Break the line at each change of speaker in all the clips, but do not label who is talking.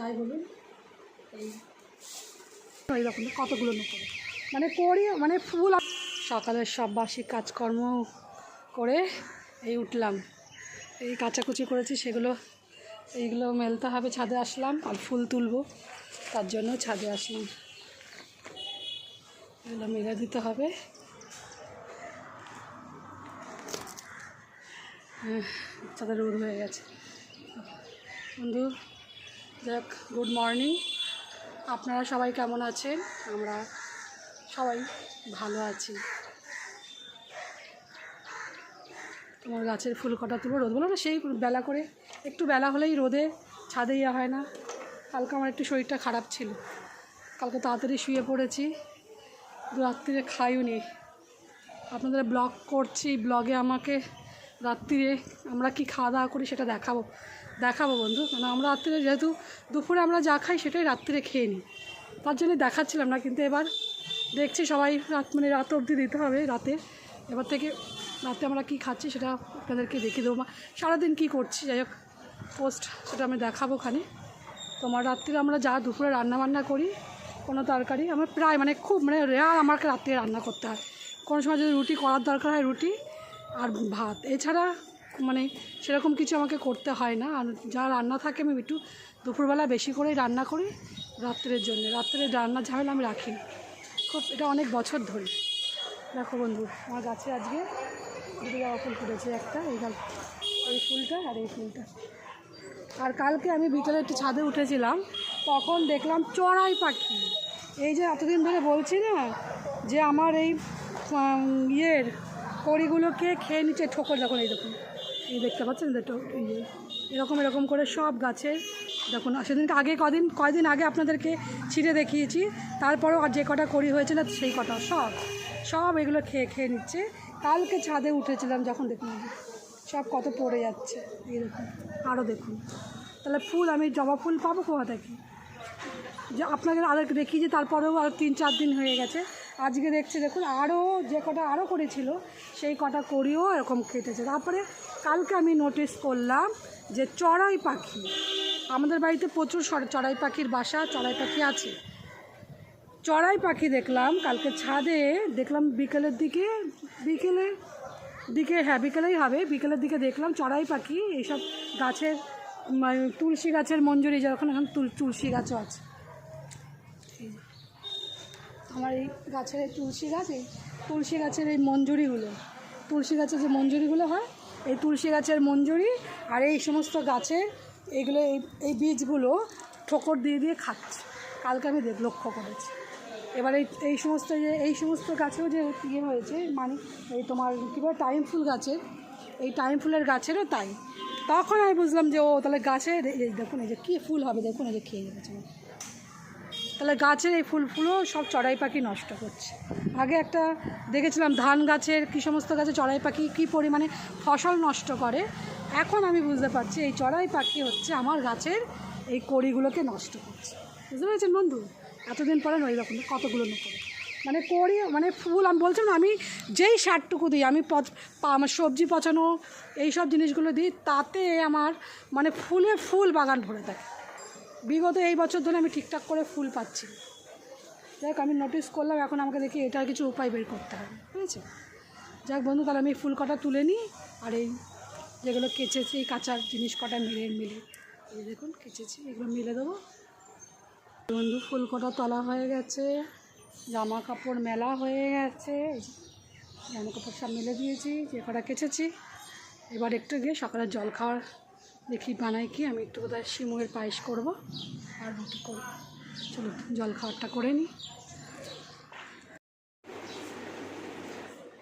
যাই বলুন। এই। এইরকম কতগুলো করে মানে করি মানে ফুল সকালের সব বাসি কাজকর্ম করে এই উঠলাম। এই কাচাকুচি করেছি সেগুলো এইগুলো মেলতে হবে ছাদে আসলাম আর ফুল তুলবো তার জন্য ছাদে আসলাম। এগুলো মেলে দিতে হবে। হ্যাঁ, ছাদে রোদ হয়ে গেছে। বন্ধু যাক গুড মর্নিং আপনারা সবাই কেমন আছেন? আমরা সবাই ভালো আছি। তোমার গাছের ফুল কটা তুলবো রোদ বলো না, সেই বেলা করে। একটু বেলা হলেই রোদে ছাদে ইয়া হয় না। কালকে আমার একটু শরীরটা খারাপ ছিল। কালকে তাড়াতাড়ি শুয়ে পড়েছি। রাত্রিরে খাইও নি আপনাদের ব্লগ করছি, ব্লগে আমাকে রাত্রিরে আমরা কি খাওয়া দাওয়া করি সেটা দেখাবো। দেখাবো বন্ধু। মানে আমরা রাত্রে যেহেতু দুপুরে আমরা যা খাই সেটাই রাত্রিরে খেয়ে নিই। তার জন্য দেখাচ্ছিলাম না, কিন্তু এবার দেখছি সবাই রাত মানে রাত অবধি দিতে হবে রাতে। এবার থেকে রাতে আমরা কি খাচ্ছি সেটা আপনাদেরকে দেখিয়ে দেবো। সারাদিন কী করছি, যাই হোক পোস্ট সেটা আমি দেখাবো খানি তোমার রাত্রে আমরা যা দুপুরে রান্না বান্না করি, কোনো তরকারি, আমার প্রায় মানে খুব মানে রেয়ার আমাকে রাত্রে রান্না করতে হয়। কোনো সময় যদি রুটি করার দরকার হয়, রুটি আর ভাত। এছাড়া মানে সেরকম কিছু আমাকে করতে হয় না। আর যা রান্না থাকে আমি একটু দুপুরবেলা বেশি করেই রান্না করি, রাত্রের জন্য। রাত্রে রান্নার ঝামেলা আমি রাখি না। খুব, এটা অনেক বছর ধরে। দেখো বন্ধু, আমার গাছে আজকে দুটো ফুল ফুটেছে, একটা, এই এই ফুলটা আর এই ফুলটা। আর কালকে আমি বিকেলে একটু ছাদে উঠেছিলাম, তখন দেখলাম চড়াই পাখি। এই যে এতদিন ধরে বলছি না যে আমার এই ইয়ের কড়িগুলোকে খেয়ে নিচ্ছে ঠোকর যখন এই দেখুন। এই দেখতে পাচ্ছেন? তো ইয়ে এরকম এরকম করে সব গাছে দেখুন, আর সেদিনকে আগে কদিন, কয়দিন আগে আপনাদেরকে ছিঁড়ে দেখিয়েছি, তারপরেও আর যে কটা কড়ি হয়েছিল সেই কটা সব সব এগুলো খেয়ে খেয়ে নিচ্ছে। কালকে ছাদে উঠেছিলাম যখন দেখুন সব কত পড়ে যাচ্ছে, এই দেখুন আরও দেখুন। তাহলে ফুল, আমি জবা ফুল পাবো কোথা থেকে? যে আপনাকে আদেরকে দেখিয়েছি তারপরেও আর তিন, চার দিন হয়ে গেছে। আজকে দেখছি, দেখুন আরও যে কটা আরও করেছিল, সেই কটা করিও এরকম কেটেছে। তারপরে কালকে আমি নোটিস করলাম যে চড়াই পাখি, আমাদের বাড়িতে প্রচুর চড়াই পাখির বাসা, চড়াই পাখি আছে। চড়াই পাখি দেখলাম, কালকে ছাদে দেখলাম বিকেলের দিকে, বিকেলে, দিকে হ্যাঁ বিকেলেই হবে, বিকেলের দিকে দেখলাম চড়াই পাখি, এইসব গাছের মানে তুলসী গাছের মঞ্জুরি, যখন এখন তুল- তুলসী গাছও আছে। আমার এই গাছের এই তুলসী গাছ তুলসী গাছের এই মঞ্জুরিগুলো, তুলসী গাছের যে মঞ্জুরিগুলো হয় এই তুলসী গাছের মঞ্জুরি আর এই সমস্ত গাছের এইগুলো এই এই বীজগুলো ঠোকর দিয়ে দিয়ে খাচ্ছে। কালকে আমি দেখ, লক্ষ্য করেছি। এবার এই এই সমস্ত যে, এই সমস্ত গাছেও যে ইয়ে হয়েছে মানে এই তোমার কী বলে, টাইম ফুল গাছের এই টাইম ফুলের গাছেরও তাই। তখন আমি বুঝলাম যে, ও তাহলে গাছের এই দেখুন, এই যে কী ফুল হবে, দেখুন, এই যে খেয়ে যাচ্ছে তাহলে গাছের এই ফুল ফুলও সব চড়াই পাখি নষ্ট করছে। আগে একটা দেখেছিলাম ধান গাছের কী সমস্ত গাছে চড়াই পাখি কী পরিমাণে ফসল নষ্ট করে? এখন আমি বুঝতে পারছি এই চড়াই পাখি হচ্ছে আমার গাছের এই কড়িগুলোকে নষ্ট করছে। বুঝতে পেরেছেন বন্ধু? এতদিন পরে ওই রকম কতগুলো করে মানে কড়ি মানে ফুল আমি বলছিলাম না, আমি যেই সারটুকু দিই আমি পচ আমার সবজি পচানো এই সব জিনিসগুলো দিই তাতে আমার মানে ফুলে ফুল বাগান ভরে থাকে। বিগত এই বছর ধরে আমি ঠিকঠাক করে ফুল পাচ্ছি। যাক, আমি নোটিস করলাম, এখন আমাকে দেখি এটার কিছু উপায় বের করতে হবে, বুঝেছ? যাক বন্ধু, তাহলে আমি ফুল কটা তুলে নিই, আর এই যেগুলো কেচেছি, এই কাঁচার জিনিস কটা মিলে মিলে। এই দেখুন, কেচেছি, এগুলো মিলে দেবো। বন্ধু, ফুল কটা তলা হয়ে গেছে, জামা কাপড় মেলা হয়ে গেছে জামা কাপড় সব মেলে দিয়েছি, যে কটা কেচেছি। এবার একটু গিয়ে সকালে জল খাওয়ার দেখি বানাই কি আমি একটু বোধহয় শিমুয়ের পায়েস করব আর রুটি করব। চলো জল খাওয়ারটা করে নিই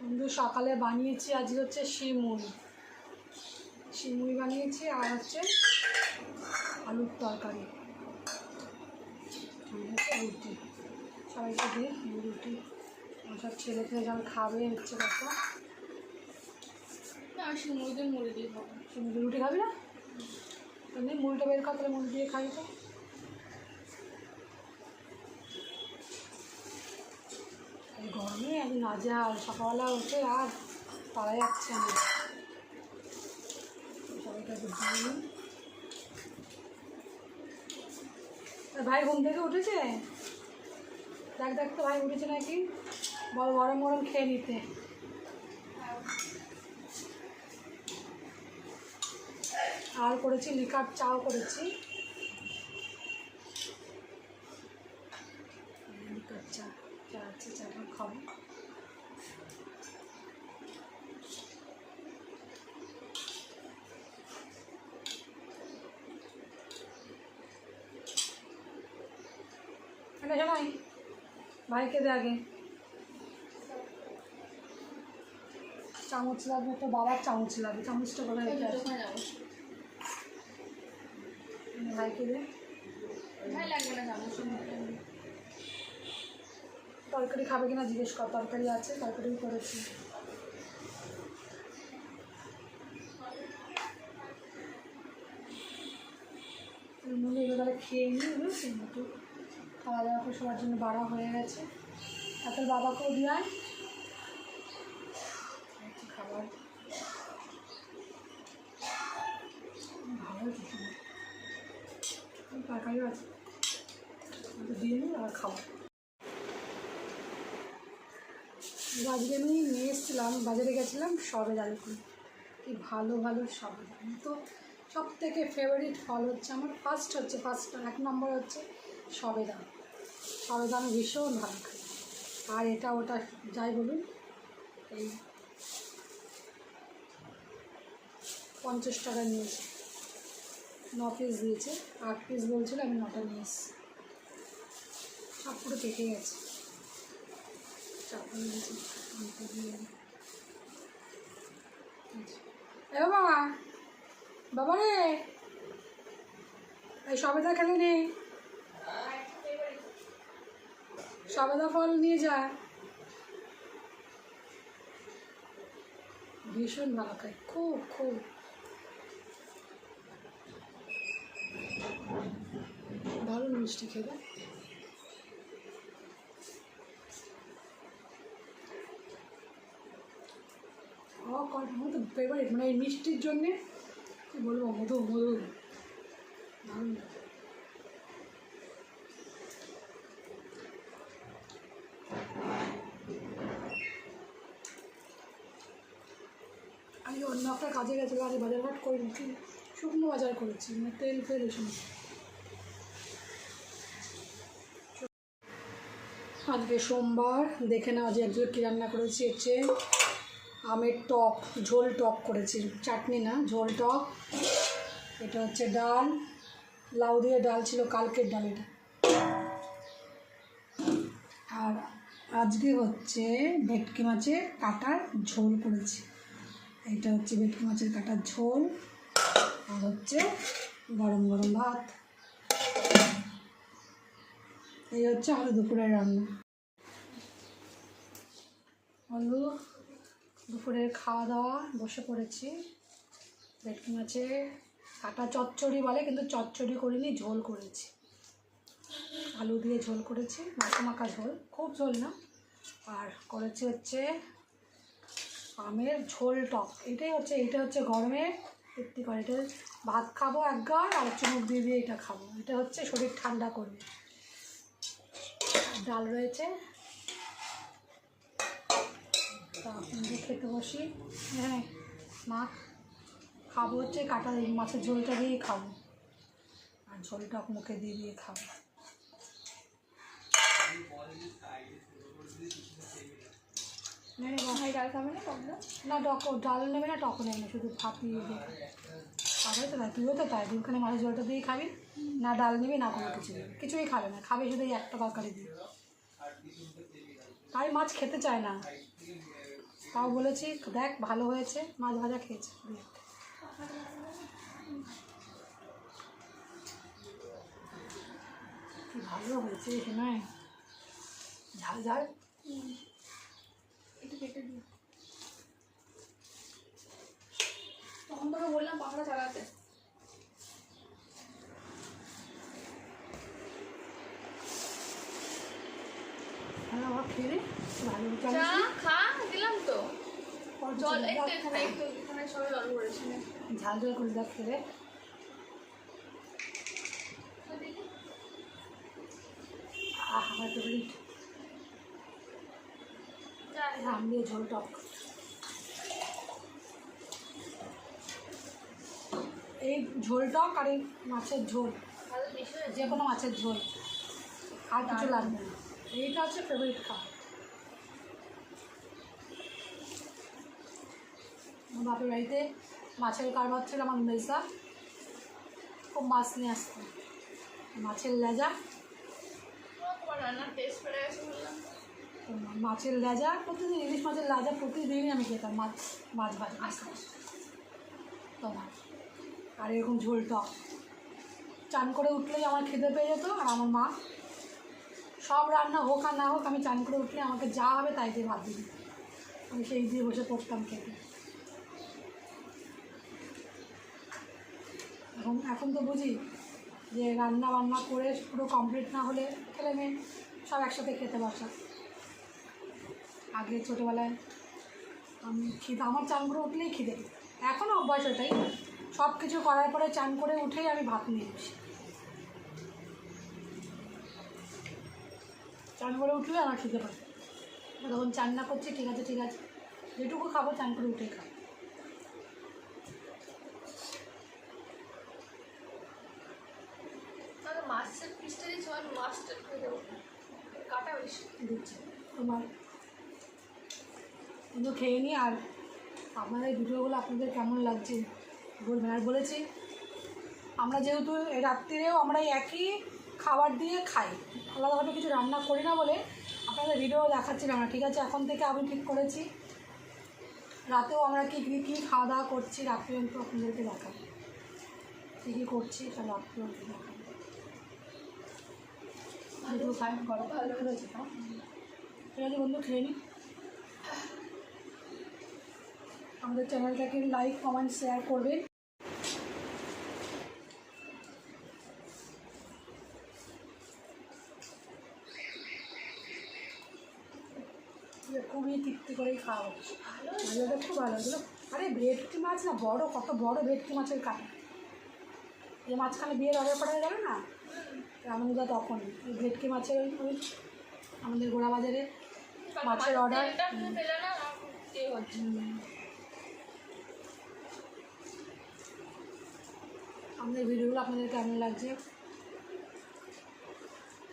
বন্ধু সকালে বানিয়েছি আজ হচ্ছে শিমুই। শিমুই বানিয়েছি আর হচ্ছে আলুর তরকারি। রুটি। সবাইকে দিয়ে রুটি। আমার সব ছেলে খেয়ে যখন খাবে হচ্ছে কথা
না সমুদ্রের মুড়ি দিয়ে খাব।
কি রুটি খাবি না? এমনি মুড়িটা বের কর, তাহলে দিয়ে খাই তো। এই গরমে আমি নাজেহাল সকালবেলা উঠে আর পারা যাচ্ছে না। ভাই ঘুম থেকে উঠেছে? দেখ দেখ তো ভাই উঠেছে নাকি। বড় গরম গরম খেয়ে নিতে। আর করেছি, লিকার চাও করেছি। লিকার চা চা আছে চাটা খাব। শোনাই ভাইকে দে আগে। চামচ লাগবে তো বাবার চামচ লাগবে, চামচটা কোথায় রেখে আসি?
দোকানে যাব
ভাইকে দে
ভাই লাগবে না
তরকারি খাবে কিনা জিজ্ঞেস কর তরকারি আছে তরকারি করেছি। মনে এবার খেয়ে নিই বুঝেছি একটু খাওয়া দাওয়া করে সবার জন্য বাড়া হয়ে গেছে। আর তোর বাবাকেও দিয়ে খাবার ভালো কিছু না। নিই আর আজকে আমি নিয়ে এসেছিলাম বাজারে গেছিলাম সবেদা দেখুন কি ভালো ভালো সবেদা আমি তো সব থেকে ফেভারিট ফল হচ্ছে আমার ফার্স্ট হচ্ছে ফার্স্ট এক নম্বর হচ্ছে সবেদা। সবেদা আমি ভীষণ ভালো খাই। আর এটা ওটা যাই বলুন, এই পঞ্চাশ টাকা নিয়েছে ন পিস দিয়েছে। আট পিস বলছিল, আমি নটা নিয়ে এসেছি। সব পুরো পেকে গেছে। এ বাবা বাবা রে! এই সবেদা খেলে নেই সবেদা ফল নিয়ে যা। ভীষণ ভালো খায়, খুব খুব। দারুণ মিষ্টি খেতে। আমার ফেভারিট মানে এই মিষ্টির জন্যে, কী বলব, মধু মধু। আমি অন্য একটা কাজে গেছিলাম আজ বাজারঘাট করিনি শুকনো বাজার করেছি মানে তেল ফেল এসে আজকে সোমবার। দেখে নাও যে একজন কী রান্না করেছি। হচ্ছে আমের টক, ঝোল টক করেছি। চাটনি না, ঝোল টক। এটা হচ্ছে ডাল। লাউ দিয়ে ডাল ছিল, কালকের ডাল এটা। আর আজকে হচ্ছে ভেটকি মাছের কাটার ঝোল করেছি। এটা হচ্ছে ভেটকি মাছের কাটার ঝোল। আর হচ্ছে গরম গরম ভাত। এই হচ্ছে আমাদের দুপুরের রান্না। হলো দুপুরের খাওয়া দাওয়া বসে পড়েছি। ভেটকি মাছের কাটা চচ্চড়ি বলে, কিন্তু চচ্চড়ি করিনি, ঝোল করেছি। আলু দিয়ে ঝোল করেছি, মাখা মাখা ঝোল, খুব ঝোল না। আর করেছি হচ্ছে আমের ঝোল টক। এটাই হচ্ছে, এটা হচ্ছে গরমে তৃপ্তি করে। এটা ভাত খাব এক গাড় আর চুমুক দিয়ে দিয়ে এটা খাব। এটা হচ্ছে শরীর ঠান্ডা করবে। ডাল রয়েছে। খেতে বসি। হ্যাঁ মা খাব হচ্ছে কাটা মাছের ঝোলটা দিয়ে খাব। আর ঝোলটা মুখে দিয়ে দিয়ে খাব।
ডাল খাবে না
না টক ডাল নেবে না টক নেবে না শুধু ভাত দিয়ে দিয়ে খাবে তো তাই, তুইও তো তাই দুখানে মাছের ঝোলটা দিয়েই খাবি, না ডাল নেবে, না কোনো কিছু কিছুই খাবে না, খাবে শুধু একটা তরকারি দিয়ে। তাই মাছ খেতে চায় না। তাও বলেছি, দেখ, ভালো হয়েছে, মাছ ভাজা খেয়েছে ভালো হয়েছে হ্যাঁ ঝাল ঝাল।
একটু কেটে দিই। তখন তোকে বললাম পাখাটা চালাতে। চা খা দিলাম তো। জল
জল
একটু এখানে একটু এখানে সবাই জল পড়েছে
ঝাল ঝাল করে দেখ। আহ আমার ঝোল টক। এই ঝোল টক আর এই মাছের ঝোল যে কোনো মাছের ঝোল আর কিছু লাগবে না। এইটা হচ্ছে ফেভারিট খাবার। আমার বাপের বাড়িতে মাছের কারবার ছিল আমার মেজদা খুব মাছ নিয়ে আসতো। মাছের লেজা। মাছের লেজা প্রতিদিন ইলিশ মাছের লেজা প্রতিদিনই আমি খেতাম মাছ মাছ ভাজা। তোমার। আর, এরকম ঝোল টক চান করে উঠলেই আমার খিদে পেয়ে যেত আর আমার মা। সব রান্না হোক আর না হোক, আমি চান করে উঠলে আমাকে যা হবে তাই দিয়ে ভাত দিবি। আমি সেই দিয়ে বসে পড়তাম খেতে। এখন এখন তো বুঝি যে রান্না বান্না করে পুরো কমপ্লিট না হলে ছেলে মেয়ে সব একসাথে খেতে বসা। আগে ছোটোবেলায় আমি খিদে আমার চান করে উঠলেই খিদে। এখনও অভ্যাস ওটাই। সব কিছু করার পরে চান করে উঠেই আমি ভাত নিয়ে আসি চান করে উঠলে আমার খিদে পায় তখন চান না করছি ঠিক আছে ঠিক আছে যেটুকু খাব চান করে উঠেই খাব।
মাছের মাছটা কাটা বেশি।
তোমার কিন্তু খেয়ে নিই আর আপনাদের ভিডিওগুলো আপনাদের কেমন লাগছে? বলবেন আর বলেছি। আমরা যেহেতু রাত্রিরেও আমরা একই খাবার দিয়ে খাই, আলাদাভাবে কিছু রান্না করি না বলে আপনাদের ভিডিও দেখাচ্ছিলাম না ঠিক আছে? এখন থেকে আমি ঠিক করেছি। রাতেও আমরা কী কী কী খাওয়া দাওয়া করছি রাত্রে একটু আপনাদেরকে দেখাবো কী কী করছি সব রাত্রি দেখাবো ভিডিও খাই ভালো ঠিক আছে বন্ধু, খেয়ে আমাদের চ্যানেলটাকে লাইক কমেন্ট শেয়ার করবেন। খুবই তৃপ্তি করেই খাওয়া হচ্ছে ভালোটা খুব ভালো এগুলো আরে ভেটকি মাছ না বড় কত বড় ভেটকি মাছের কাটা যে মাঝখানে বিয়ের অর্ডার পাঠানো যাবে না? রামনদা তখন ওই ভেটকি মাছের ওই আমাদের গোড়া বাজারে মাছের
অর্ডার।
আমাদের ভিডিওগুলো আপনাদের কেমন লাগছে?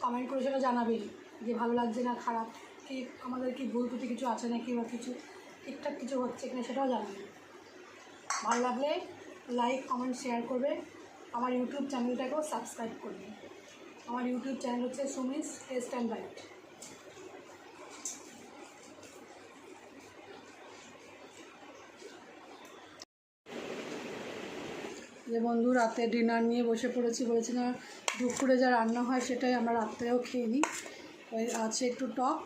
কমেন্ট করে সেটা জানাবেন যে ভালো লাগছে না খারাপ। কি আমাদের কি ভুল ত্রুটি কিছু আছে নাকি বা কিছু ঠিকঠাক কিছু হচ্ছে কিনা সেটাও জানাবেন ভালো লাগলে লাইক কমেন্ট শেয়ার করবে। আমার ইউটিউব চ্যানেলটাকেও সাবস্ক্রাইব করবে। আমার ইউটিউব চ্যানেল হচ্ছে সুমিস টেস্ট অ্যান্ড বাইট যে বন্ধু রাতে ডিনার নিয়ে বসে পড়েছি, বলেছি না দুপুরে যা রান্না হয় সেটাই আমরা রাত্রেও খেয়ে নিই। ওই আছে একটু টক।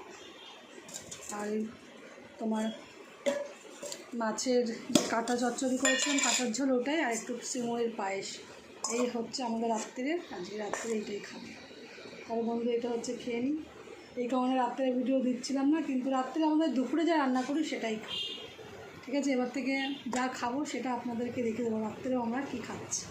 আর তোমার মাছের যে কাটা চচ্চড়ি করেছিলাম, কাটার ঝোল ওটাই আর একটু সিময়ের পায়েস। এই হচ্ছে আমাদের রাত্রে আজকে রাত্রে এইটাই খাব। তাহলে বন্ধু, এটা হচ্ছে খেয়ে নিই এই কারণে রাত্রে ভিডিও দিচ্ছিলাম না, কিন্তু রাত্রে আমাদের দুপুরে যা রান্না করি সেটাই খাই ঠিক আছে? এবার থেকে যা খাব সেটা আপনাদেরকে দেখে দেবো, রাত্রেও আমরা কী খাচ্ছি।